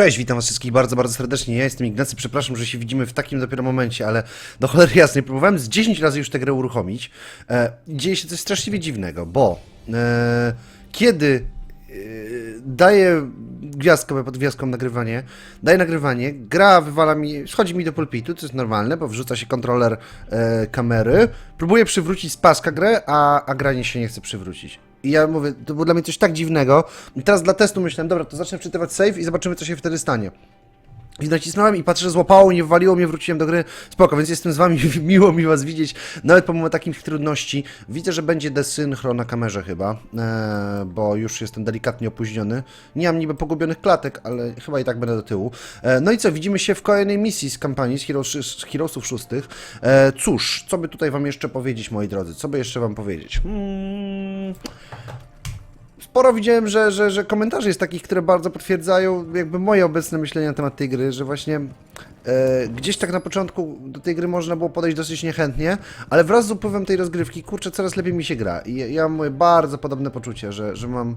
Cześć, witam was wszystkich bardzo, bardzo serdecznie. Ja jestem Ignacy, przepraszam, że się widzimy w takim dopiero momencie, ale do cholery jasnej, próbowałem z 10 razy już tę grę uruchomić. E, dzieje się coś straszliwie dziwnego, bo e, kiedy e, daję gwiazdkę pod gwiazdką nagrywanie, daję nagrywanie, gra wywala mi, schodzi mi do pulpitu, to jest normalne, bo wrzuca się kontroler e, kamery, próbuję przywrócić z paska grę, a, a gra nie się nie chce przywrócić. I ja mówię, to było dla mnie coś tak dziwnego. I teraz dla testu myślałem, dobra, to zacznę wczytywać save i zobaczymy, co się wtedy stanie. I nacisnąłem i patrzę, że złapało, nie wywaliło mnie, wróciłem do gry. Spoko, więc jestem z wami, miło mi was widzieć, nawet pomimo takich trudności. Widzę, że będzie desynchro na kamerze chyba, e, bo już jestem delikatnie opóźniony. Nie mam niby pogubionych klatek, ale chyba i tak będę do tyłu. E, no i co, widzimy się w kolejnej misji z kampanii, z, Heroes, z Heroesów szóstych. E, cóż, co by tutaj wam jeszcze powiedzieć, moi drodzy? Co by jeszcze wam powiedzieć? Hmm sporo widziałem, że, że, że komentarzy jest takich, które bardzo potwierdzają jakby moje obecne myślenie na temat tej gry, że właśnie e, gdzieś tak na początku do tej gry można było podejść dosyć niechętnie, ale wraz z upływem tej rozgrywki, kurczę, coraz lepiej mi się gra i ja, ja mam bardzo podobne poczucie, że, że mam...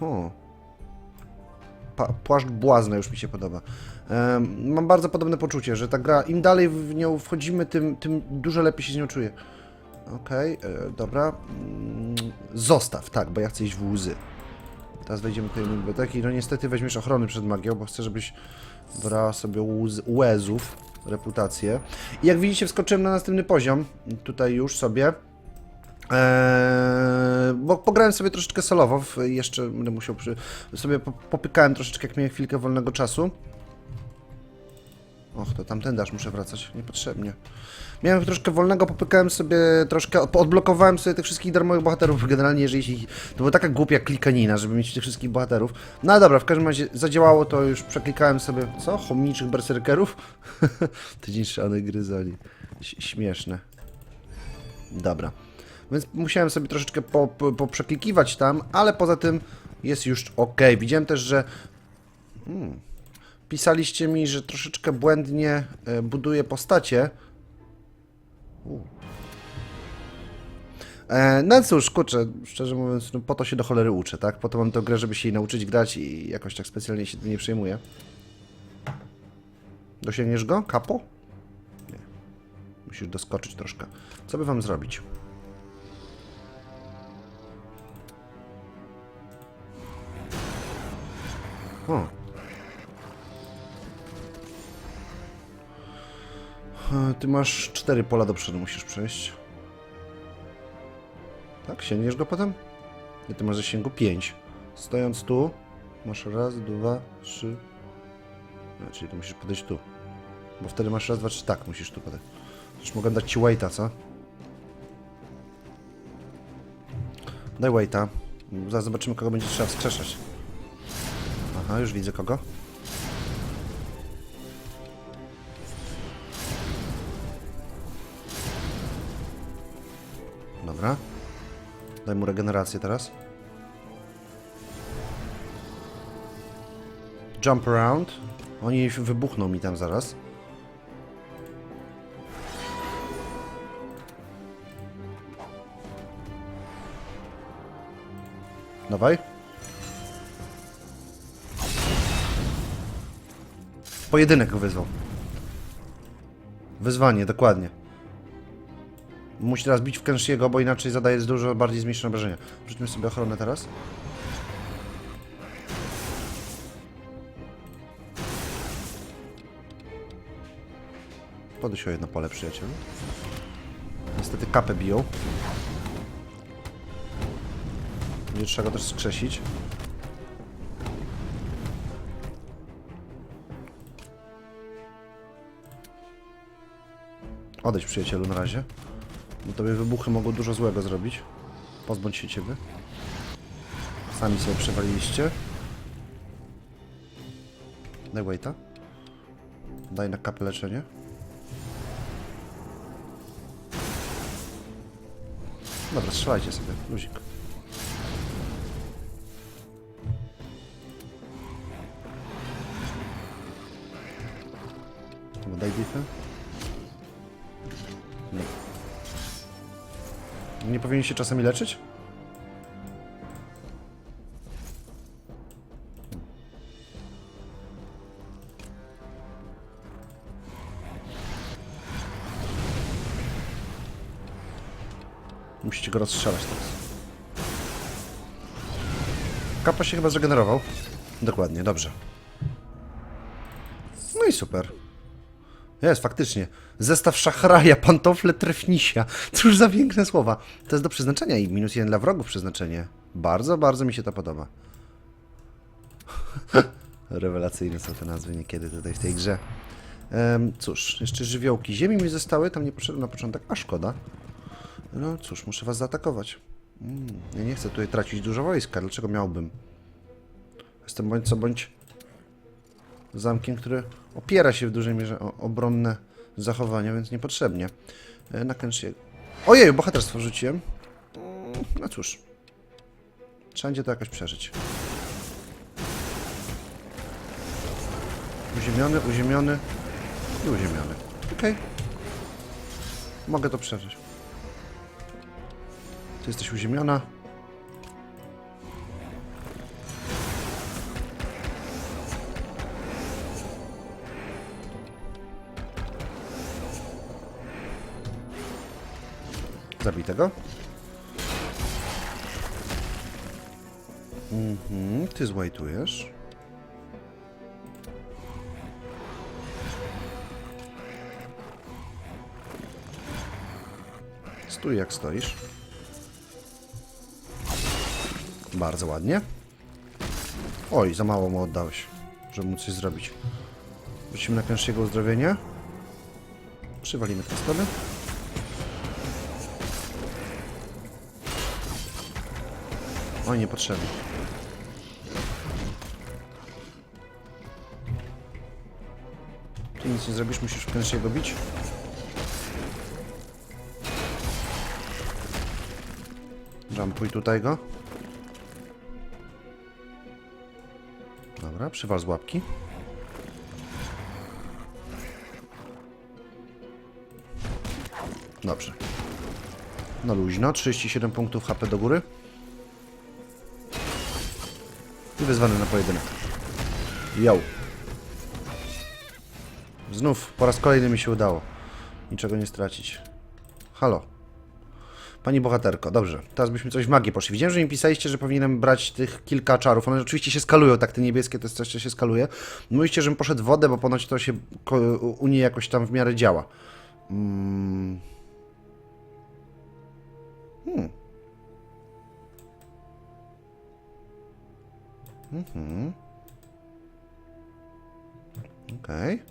O. Pa, płaszcz błazna już mi się podoba. Em, mam bardzo podobne poczucie, że ta gra, im dalej w nią wchodzimy, tym, tym dużo lepiej się z nią czuję. Okej, e, dobra. Mm, Zostaw, tak, bo ja chcę iść w łzy. Teraz wejdziemy tutaj do biblioteki. No niestety weźmiesz ochrony przed magią, bo chcę, żebyś brała sobie łezów, reputację. I jak widzicie, wskoczyłem na następny poziom. Tutaj już sobie. Eee, bo pograłem sobie troszeczkę solowo, jeszcze będę musiał przy, sobie po, popykałem troszeczkę, jak miałem chwilkę wolnego czasu. Och, to tamten dasz, muszę wracać, niepotrzebnie. Miałem troszkę wolnego, popykałem sobie troszkę, odblokowałem sobie tych wszystkich darmowych bohaterów, generalnie jeżeli to była taka głupia klikanina, żeby mieć tych wszystkich bohaterów. No ale dobra, w każdym razie zadziałało to, już przeklikałem sobie, co? Homniczych berserkerów? Tydzień szalony gryzoli. Śmieszne. Dobra. Więc musiałem sobie troszeczkę po, po, poprzeklikiwać tam, ale poza tym jest już ok. Widziałem też, że hmm, pisaliście mi, że troszeczkę błędnie e, buduję postacie. E, no cóż, kurczę, szczerze mówiąc, no po to się do cholery uczę, tak? Po to mam tę grę, żeby się jej nauczyć grać i jakoś tak specjalnie się tym nie przejmuję. Dosięgniesz go? Kapo? Nie. Musisz doskoczyć troszkę. Co by wam zrobić? O. Ty masz cztery pola do przodu, musisz przejść. Tak? Sięgniesz go potem? I ty masz zasięgu 5. Stojąc tu, masz raz, dwa, trzy. No, czyli to musisz podejść tu. Bo wtedy masz raz, dwa, trzy. Tak, musisz tu podejść. Już mogę dać ci waita, co? Daj waita. Zaraz zobaczymy, kogo będzie trzeba wskrzeszać. Aha, już widzę kogo. Mu regenerację teraz. Jump around. Oni wybuchną mi tam zaraz. Dawaj. Pojedynek wyzwał. Wyzwanie, dokładnie. Musi teraz bić w Kenshiego, bo inaczej zadaje dużo bardziej zmniejszone obrażenia. Rzućmy sobie ochronę teraz. Podejdź o jedno pole, przyjacielu. Niestety kapę biją. Będzie trzeba go też skrzesić. Odejdź, przyjacielu, na razie. Bo tobie wybuchy mogą dużo złego zrobić. Pozbądź się ciebie. Sami sobie przewaliliście. Daj waita. Daj na kapę leczenie. Dobra, strzelajcie sobie, luzik. powinni się czasami leczyć? Musicie go rozstrzelać teraz. Kapa się chyba zregenerował. Dokładnie, dobrze. No i super. Jest, faktycznie. Zestaw szachraja, pantofle trefnisia. Cóż za piękne słowa. To jest do przeznaczenia i minus jeden dla wrogów przeznaczenie. Bardzo, bardzo mi się to podoba. Rewelacyjne są te nazwy niekiedy tutaj w tej grze. Cóż, jeszcze żywiołki ziemi mi zostały, tam nie poszedłem na początek, a szkoda. No cóż, muszę was zaatakować. Mm, ja nie chcę tutaj tracić dużo wojska, dlaczego miałbym? Jestem bądź co bądź zamkiem, który opiera się w dużej mierze o obronne zachowania, więc niepotrzebnie. E, Na Kenshiego. Ojej, bohaterstwo rzuciłem. Mm, No cóż. Wszędzie to jakoś przeżyć. Uziemiony, uziemiony i uziemiony. Okej. Mogę to przeżyć. Ty jesteś uziemiona. Zabij tego. Mhm, ty złajtujesz. Stój jak stoisz. Bardzo ładnie. Oj, za mało mu oddałeś, żeby móc coś zrobić. Wrócimy na pierwszego uzdrowienia. Przywalimy te strony. Oj, niepotrzebnie. Ty nic nie zrobisz, musisz pierwszego bić. Jumpuj tutaj go. Dobra, przywal z łapki. Dobrze. No luźno, 37 punktów HP do góry. I wyzwany na pojedynek. Yo. Znów, po raz kolejny mi się udało. Niczego nie stracić. Halo. Pani bohaterko, dobrze. Teraz byśmy coś w magię poszli. Widziałem, że mi pisaliście, że powinienem brać tych kilka czarów. One oczywiście się skalują, tak, te niebieskie to jest coś, co się skaluje. Mówiliście, żebym poszedł w wodę, bo ponoć to się u niej jakoś tam w miarę działa. Mm. Hmm. Mhm. Okej.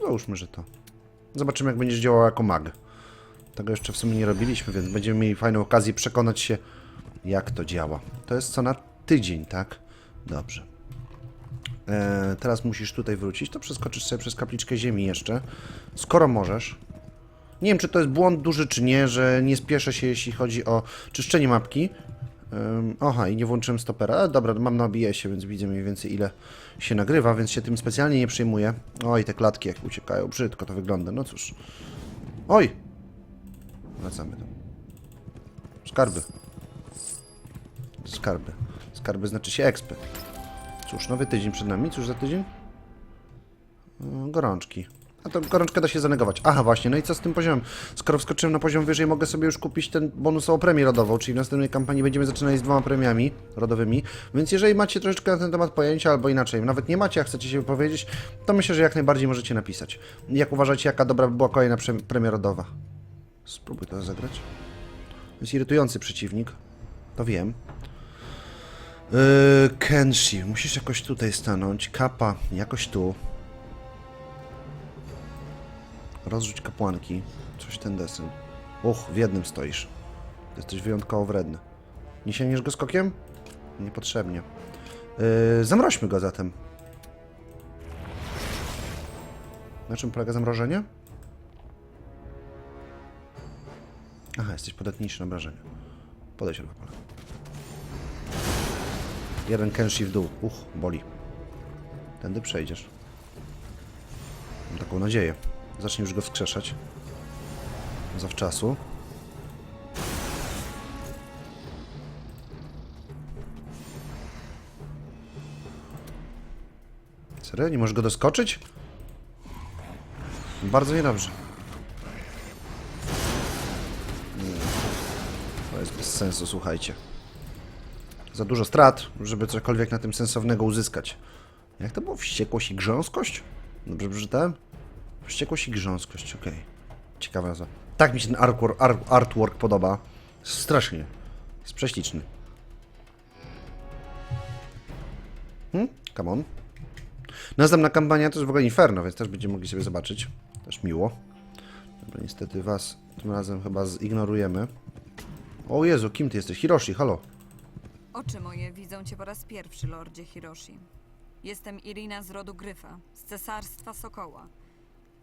Załóżmy, że to. Zobaczymy, jak będziesz działał jako mag. Tego jeszcze w sumie nie robiliśmy, więc będziemy mieli fajną okazję przekonać się, jak to działa. To jest co na tydzień, tak? Dobrze. E, teraz musisz tutaj wrócić. To przeskoczysz sobie przez kapliczkę ziemi jeszcze. Skoro możesz. Nie wiem, czy to jest błąd duży, czy nie, że nie spieszę się, jeśli chodzi o czyszczenie mapki. Aha, i nie włączyłem stopera. Ale dobra, mam na OBS-ie, więc widzę mniej więcej ile się nagrywa, więc się tym specjalnie nie przejmuję. Oj, te klatki jak uciekają, brzydko to wygląda, no cóż. Oj! Wracamy tu. Skarby. Skarby. Skarby znaczy się expy. Cóż, nowy tydzień przed nami. Cóż za tydzień? Gorączki. A to gorączkę da się zanegować. Aha, właśnie, no i co z tym poziomem? Skoro wskoczyłem na poziom wyżej, mogę sobie już kupić ten bonusową premię rodową, czyli w następnej kampanii będziemy zaczynali z dwoma premiami rodowymi. Więc jeżeli macie troszeczkę na ten temat pojęcia, albo inaczej, nawet nie macie, a chcecie się wypowiedzieć, to myślę, że jak najbardziej możecie napisać. Jak uważacie, jaka dobra by była kolejna premia rodowa? Spróbuj to zagrać. Jest irytujący przeciwnik. To wiem. Yy, Kenshi, musisz jakoś tutaj stanąć. Kappa, jakoś tu. Rozrzuć kapłanki. Coś ten desen. Uch, w jednym stoisz. Jesteś wyjątkowo wredny. Nie sięgniesz go skokiem? Niepotrzebnie. Yy, zamroźmy go zatem. Na czym polega zamrożenie? Aha, jesteś podatniejszy na obrażenia. Podejdź do pola. Jeden kenshi w dół. Uch, boli. Tędy przejdziesz. Mam taką nadzieję. Zacznie już go wskrzeszać. Zawczasu. Serio? Nie możesz go doskoczyć? Bardzo niedobrze. To jest bez sensu, słuchajcie. Za dużo strat, żeby cokolwiek na tym sensownego uzyskać. Jak to było? Wściekłość i grząskość? Dobrze przeczytałem? Wściekłość i grząskość, okej. Ciekawa nazwa. Tak mi się ten artwork, ar- artwork podoba. Strasznie. Jest prześliczny. Hmm? Come on. Następna kampania to jest w ogóle Inferno, więc też będziemy mogli sobie zobaczyć. Też miło. Dobra, niestety was tym razem chyba zignorujemy. O Jezu, kim ty jesteś? Hiroshi, halo. Oczy moje widzą cię po raz pierwszy, lordzie Hiroshi. Jestem Irina z rodu Gryfa, z cesarstwa Sokoła.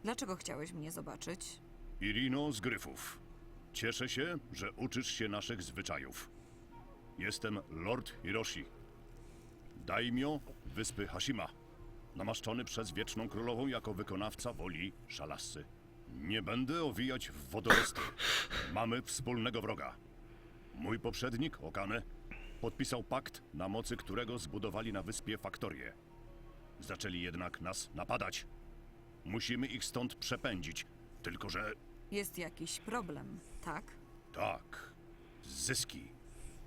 Dlaczego chciałeś mnie zobaczyć? Irino z Gryfów. Cieszę się, że uczysz się naszych zwyczajów. Jestem Lord Hiroshi. Daimyo wyspy Hashima. Namaszczony przez Wieczną Królową jako wykonawca woli Szalassy. Nie będę owijać w wodorosty. Mamy wspólnego wroga. Mój poprzednik, Okane, podpisał pakt, na mocy którego zbudowali na wyspie faktorię. Zaczęli jednak nas napadać. Musimy ich stąd przepędzić. Tylko, że Jest jakiś problem, tak? tak, zyski.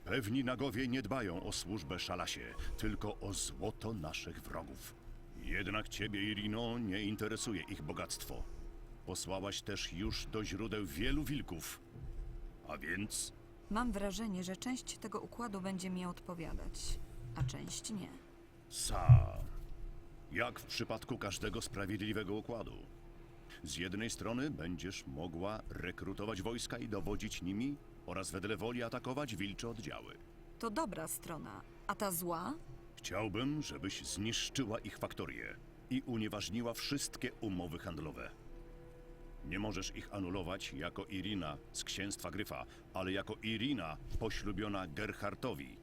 Pewni nagowie nie dbają o służbę szalasie, tylko o złoto naszych wrogów. Jednak ciebie, Irino, nie interesuje ich bogactwo. Posłałaś też już do źródeł wielu wilków. A więc Mam wrażenie, że część tego układu będzie mi odpowiadać, a część nie. Sa. Jak w przypadku każdego sprawiedliwego układu. Z jednej strony będziesz mogła rekrutować wojska i dowodzić nimi oraz wedle woli atakować wilcze oddziały. To dobra strona, a ta zła? Chciałbym, żebyś zniszczyła ich faktorię i unieważniła wszystkie umowy handlowe. Nie możesz ich anulować jako Irina z księstwa Gryfa, ale jako Irina poślubiona Gerhartowi,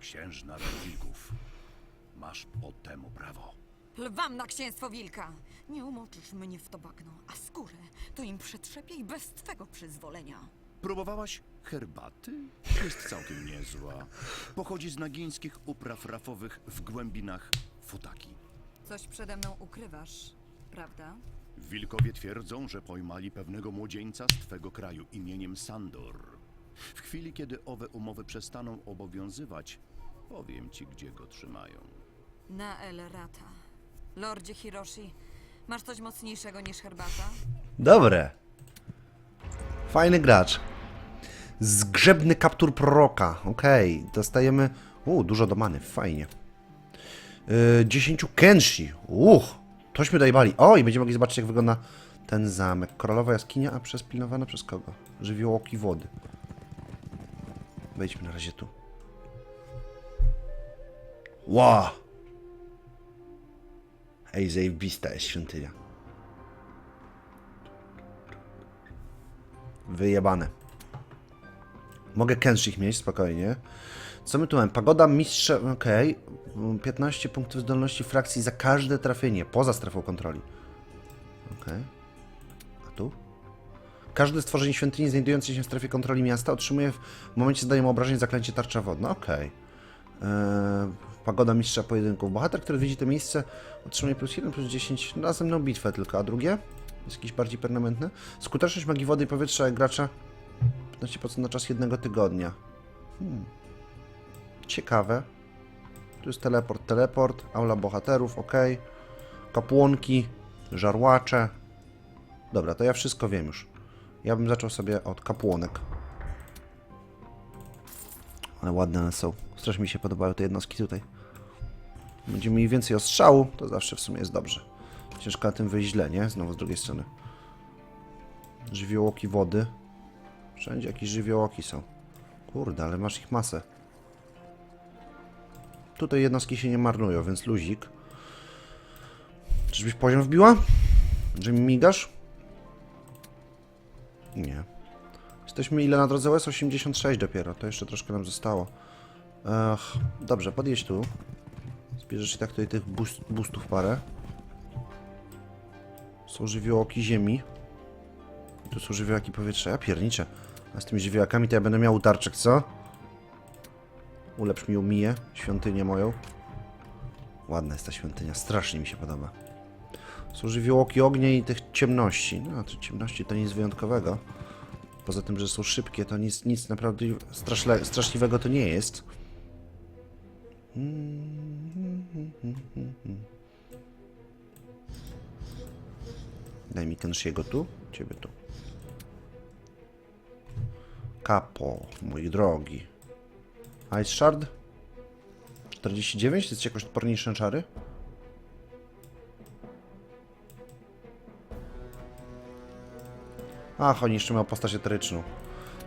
księżna wilków. Masz po temu prawo. Plwam na księstwo wilka! Nie umoczysz mnie w to bagno, a skórę to im przetrzepię i bez twego przyzwolenia. Próbowałaś herbaty? Jest całkiem niezła. Pochodzi z nagińskich upraw rafowych w głębinach Futaki. Coś przede mną ukrywasz, prawda? Wilkowie twierdzą, że pojmali pewnego młodzieńca z twego kraju imieniem Sandor. W chwili, kiedy owe umowy przestaną obowiązywać, powiem ci, gdzie go trzymają. Na El Rata. Lordzie Hiroshi, masz coś mocniejszego niż herbata? Dobre. Fajny gracz. Zgrzebny kaptur proroka. Okej, dostajemy... U, dużo domany, fajnie. Yy, 10 kenshi. Uch, tośmy dajbali. O, i będziemy mogli zobaczyć, jak wygląda ten zamek. Koralowa jaskinia, a przez pilnowana przez kogo? Żywiołoki wody. Wejdźmy na razie tu. Wow. Ej, zajebista jest świątynia. Wyjebane. Mogę Kenshich mieć, spokojnie. Co my tu mamy? Pagoda mistrza... Okej. 15 punktów zdolności frakcji za każde trafienie, poza strefą kontroli. Okej. A tu? Każde stworzenie świątyni znajdujące się w strefie kontroli miasta otrzymuje w momencie zadania obrażeń zaklęcie tarcza wodna. Okej. Eee, Pagoda mistrza pojedynków. Bohater, który widzi to miejsce, otrzymuje plus 1, plus 10 na następną bitwę tylko. A drugie? Jest jakiś bardziej permanentny? Skuteczność magii wody i powietrza gracza 15% na czas jednego tygodnia. Hmm. Ciekawe. Tu jest teleport, teleport, aula bohaterów, ok. Kapłonki, żarłacze. Dobra, to ja wszystko wiem już. Ja bym zaczął sobie od kapłonek. Ale ładne one są. Strasznie mi się podobają te jednostki tutaj. Będziemy mieli więcej ostrzału, to zawsze w sumie jest dobrze. Ciężko na tym wyjść źle, nie? Znowu z drugiej strony. Żywiołoki wody. Wszędzie jakieś żywiołoki są. Kurde, ale masz ich masę. Tutaj jednostki się nie marnują, więc luzik. Czyżbyś poziom wbiła? Że mi migasz? Nie. Jesteśmy ile na drodze US? 86 dopiero. To jeszcze troszkę nam zostało. Dobrze, podjedź tu. Zbierzesz i tak tutaj tych boost, boostów parę. Są żywiołaki ziemi. Tu są żywiołaki powietrza. Ja pierniczę. A z tymi żywiołakami to ja będę miał utarczek, co? Ulepsz mi umiję świątynię moją. Ładna jest ta świątynia, strasznie mi się podoba. Są żywiołoki ognia i tych ciemności. No, ciemności to nic wyjątkowego. Poza tym, że są szybkie, to nic, nic naprawdę straszle, straszliwego to nie jest. Daj mi Kenshiego tu, ciebie tu. Kapo, mój drogi. Ice Shard? 49? To jest jakoś odporniejsze czary? Ach, oni jeszcze mają postać eteryczną.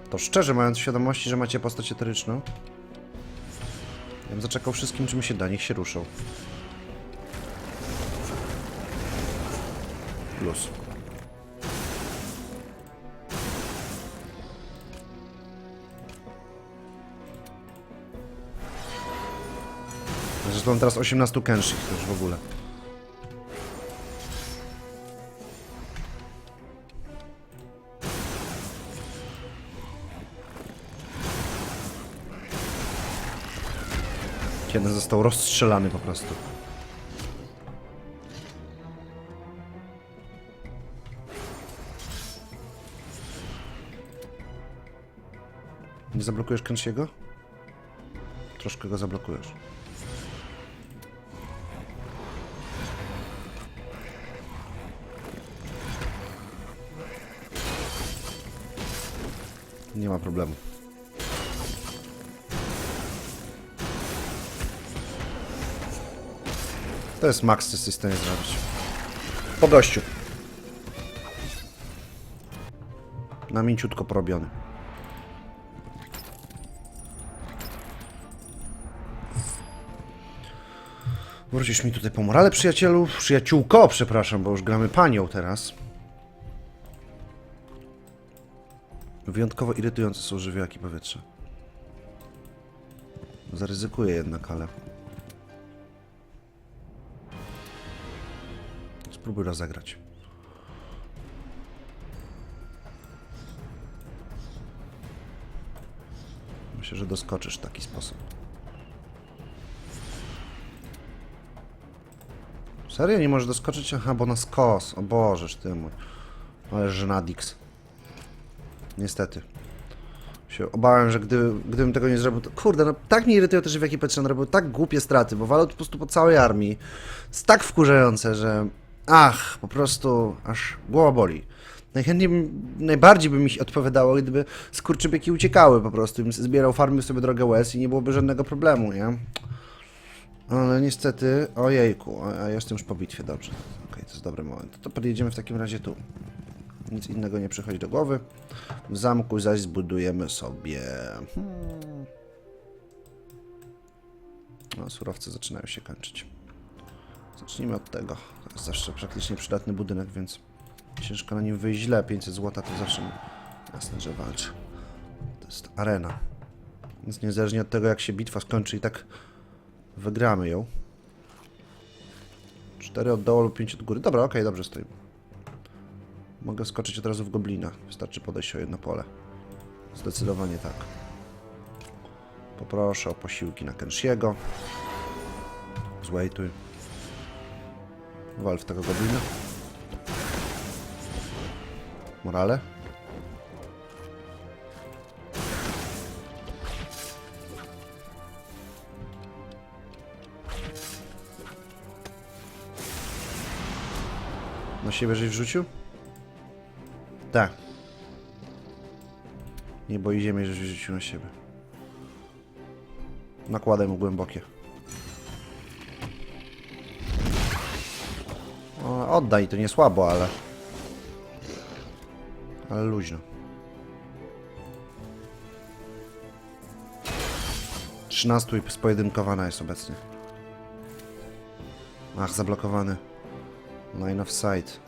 To szczerze, mając świadomości, że macie postać eteryczną, ja bym zaczekał wszystkim, czym się da, niech się ruszą. Plus. Zresztą teraz 18 kenshich, to już w ogóle. Jeden został rozstrzelany po prostu. Nie zablokujesz Kenshiego? Troszkę go zablokujesz. Nie ma problemu. To jest max, co jesteś w stanie zrobić. Po gościu. Na mięciutko porobiony. Wrócisz mi tutaj po morale, przyjacielu. Przyjaciółko, przepraszam, bo już gramy panią teraz. Wyjątkowo irytujące są żywiołaki powietrza. Zaryzykuję jednak, ale... Spróbuj rozegrać. Myślę, że doskoczysz w taki sposób. Serio? Nie możesz doskoczyć? Aha, bo na skos. O Bożeż ty mój. Ale żenadix. Niestety. Się obawiam, że gdy, gdybym tego nie zrobił, to kurde, no tak mnie irytują te żywiaki Petrzen, robił tak głupie straty, bo walał po prostu po całej armii. Jest tak wkurzające, że ach, po prostu aż głowa boli. Najchętniej najbardziej by mi się odpowiadało, gdyby skurczybyki uciekały po prostu. Bym zbierał farmy sobie drogę łez i nie byłoby żadnego problemu, nie? Ale niestety, ojejku, a ja jestem już po bitwie, dobrze. Okej, to jest dobry moment. To podjedziemy w takim razie tu. Nic innego nie przychodzi do głowy. W zamku zaś zbudujemy sobie... Hmm. No, surowce zaczynają się kończyć. Zacznijmy od tego. To jest zawsze praktycznie przydatny budynek, więc ciężko na nim wyjść źle. 500 zł to zawsze jasne, że walczy. To jest arena. Więc niezależnie od tego, jak się bitwa skończy, i tak wygramy ją. 4 od dołu lub 5 od góry. Dobra, okej, dobrze stoimy. Mogę skoczyć od razu w goblina. Wystarczy podejść o jedno pole. Zdecydowanie tak. Poproszę o posiłki na Kenshiego. Złejtuj. Wal w tego goblina. Morale. Na siebie żeś wrzucił? Tak. Nie boi ziemi, żeś wrzucił na siebie. Nakładaj mu głębokie. O, oddaj, to nie słabo, ale... Ale luźno. Trzynastu i spojedynkowana jest obecnie. Ach, zablokowany. Line of sight.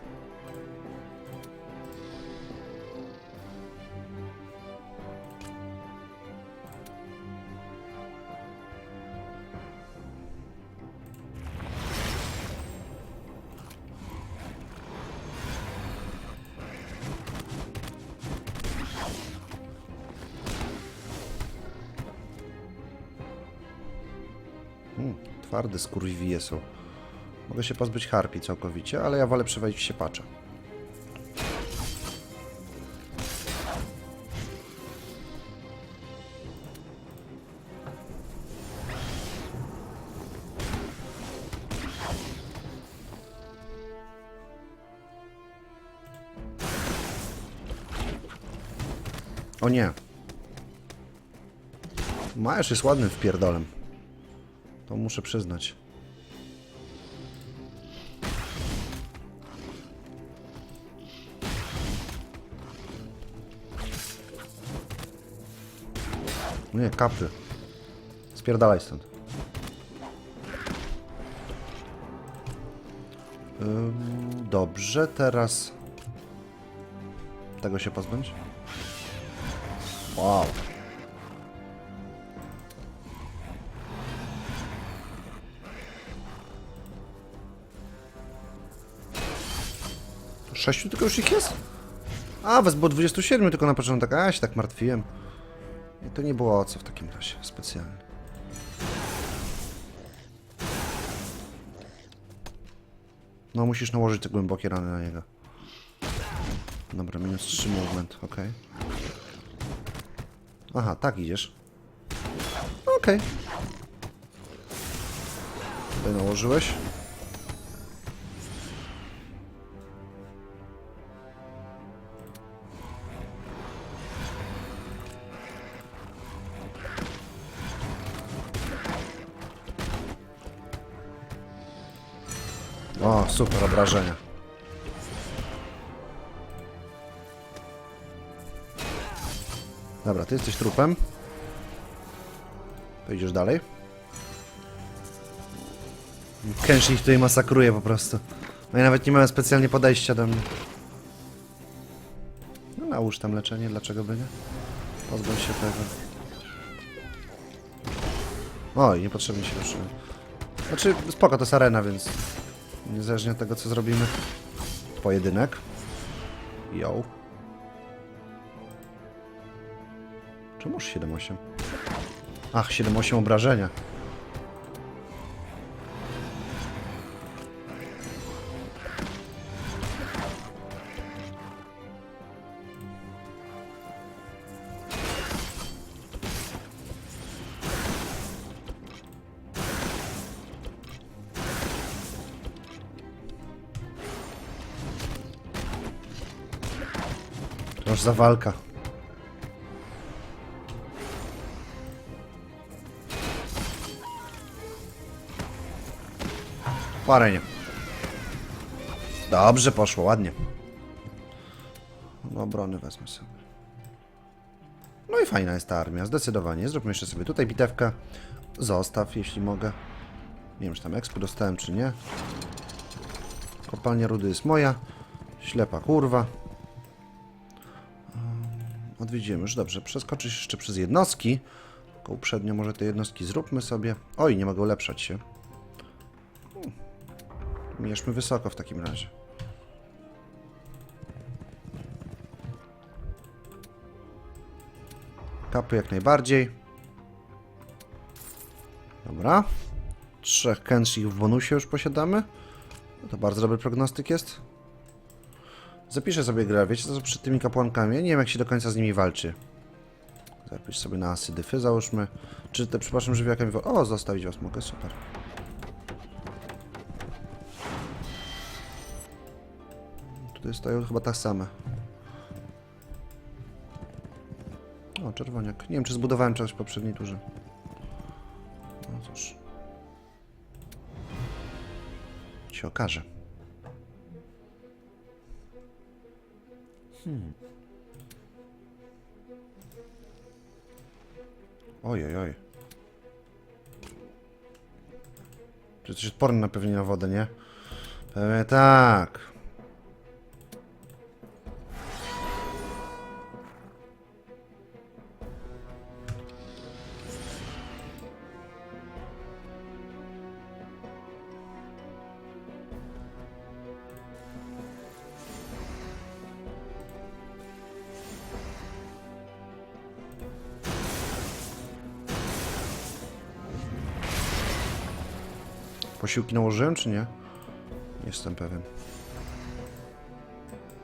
naprawdę skurwiwie są. Mogę się pozbyć harpi całkowicie, ale ja wolę przywalić się pacza. O nie. Majasz jest ładnym wpierdolem. To muszę przyznać. Nie, kapy. Spierdalaj stąd. Ym, dobrze, teraz... Tego się pozbądź? Wow. Sześciu tylko już ich jest? A, was było 27 tylko na początek, a się tak martwiłem. I to nie było o co w takim razie specjalnie. No musisz nałożyć te głębokie rany na niego. Dobra, minus 3 movement, okej. Aha, tak idziesz. Okej. Tutaj nałożyłeś. Super obrażenia. Dobra, ty jesteś trupem. Pojedziesz dalej. Kenshi ich tutaj masakruje po prostu. No i nawet nie mają specjalnie podejścia do mnie. No nałóż tam leczenie, dlaczego by nie? Pozbądź się tego. Oj, niepotrzebnie się ruszyłem. Znaczy, spoko, to jest arena, więc niezależnie od tego, co zrobimy. Pojedynek. Yo. Czemu masz 7-8? Ach, 7-8 obrażenia. Już za walka. Po arenie. Dobrze poszło, ładnie. Do obrony wezmę sobie. No i fajna jest ta armia, zdecydowanie. Zróbmy jeszcze sobie tutaj bitewkę. Zostaw, jeśli mogę. Nie wiem, czy tam expo dostałem, czy nie. Kopalnia rudy jest moja. Ślepa kurwa. Odwiedzimy już, dobrze. Przeskoczyć jeszcze przez jednostki. Tylko uprzednio może te jednostki zróbmy sobie. Oj, nie mogę ulepszać się. Hmm. Mierzmy wysoko w takim razie. Kapy jak najbardziej. Dobra. Trzech Kenshich w bonusie już posiadamy. To bardzo dobry prognostyk jest. Zapiszę sobie grę, wiecie co przed tymi kapłankami? Nie wiem jak się do końca z nimi walczy. Zapisz sobie na asydyfy, załóżmy. Czy te, przepraszam, żywiakami... O, zostawić was mogę, super. Tutaj stoją chyba tak same. O, czerwoniak. Nie wiem, czy zbudowałem czegoś w poprzedniej turze. No cóż. Się okaże. Oj, oj, oj. Przecież odporny na pewnie na wodę, nie? Pewnie tak. się ukinęło Nie Jestem pewien.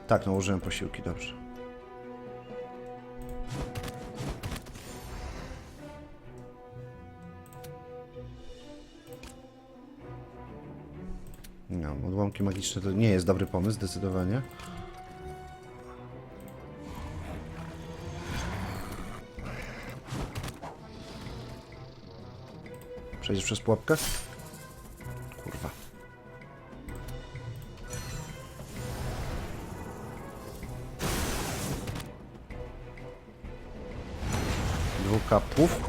Tak, nałożyłem posiłki, dobrze. No, odłamki magiczne to nie jest dobry pomysł, zdecydowanie. Przejdziesz przez pułapkę? Kapłów.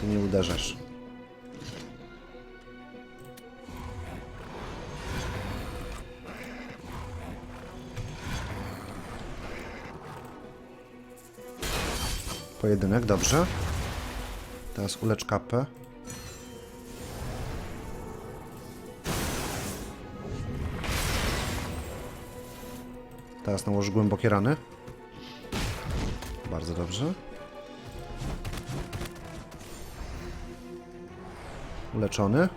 Ty nie uderzasz. Pojedynek, dobrze. Teraz ulecz kapę. Teraz nałoż głębokie rany. Bardzo dobrze. Uleczony.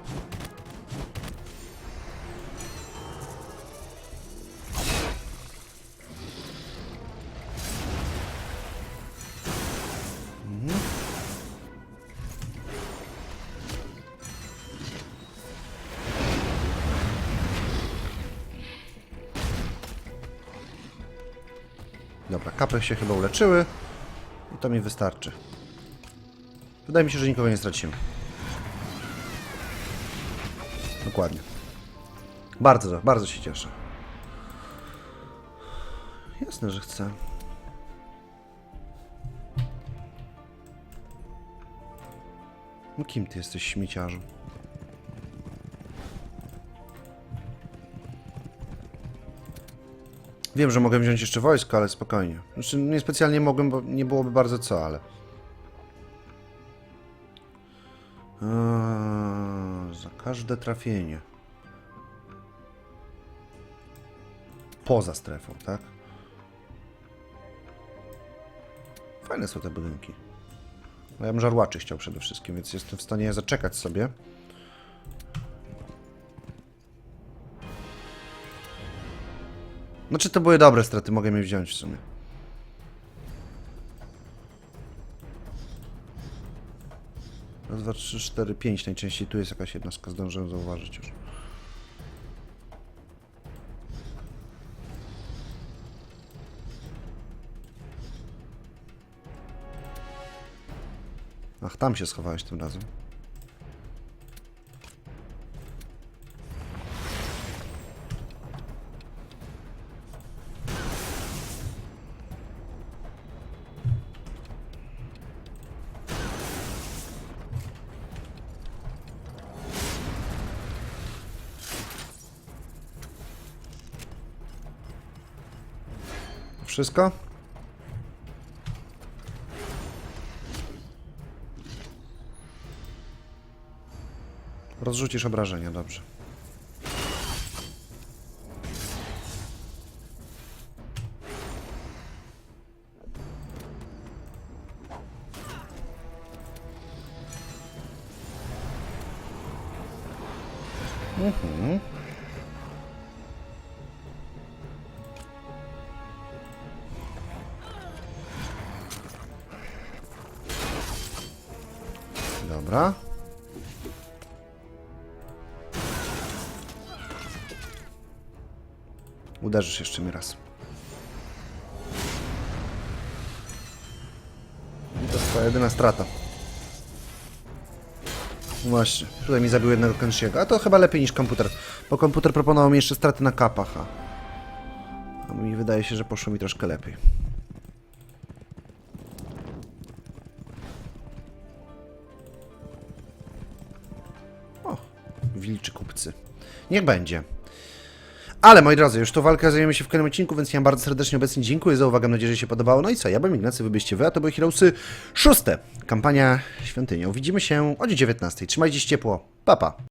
Dobra, kapy się chyba uleczyły. To mi wystarczy. Wydaje mi się, że nikogo nie stracimy. Dokładnie. Bardzo, bardzo się cieszę. Jasne, że chcę. No kim ty jesteś, śmieciarzu? Wiem, że mogę wziąć jeszcze wojsko, ale spokojnie. Znaczy, niespecjalnie mogłem, bo nie byłoby bardzo co, ale... Eee, za każde trafienie. Poza strefą, tak? Fajne są te budynki. Ja bym żarłaczy chciał przede wszystkim, więc jestem w stanie zaczekać sobie. Znaczy to były dobre straty, mogę je wziąć w sumie. Raz, dwa, trzy, cztery, pięć najczęściej. Tu jest jakaś jednostka, zdążyłem zauważyć już. Ach, tam się schowałeś tym razem. Wszystko? Rozrzucisz obrażenia, dobrze. Dobra. Uderzysz jeszcze mi raz. I to jest twoja jedyna strata. Właśnie, tutaj mi zabił jednego Kenshiego, a to chyba lepiej niż komputer, bo komputer proponował mi jeszcze straty na kapach, a, mi wydaje się, że poszło mi troszkę lepiej. Niech będzie. Ale moi drodzy, już tą walkę zajmiemy się w kolejnym odcinku, więc ja bardzo serdecznie obecnie dziękuję za uwagę, mam nadzieję, że się podobało. No i co, ja bym Ignacy, wy byście wy, a to były Heroesy szóste. Kampania Świątynią. Widzimy się o 19. Trzymajcie się ciepło. Pa, pa.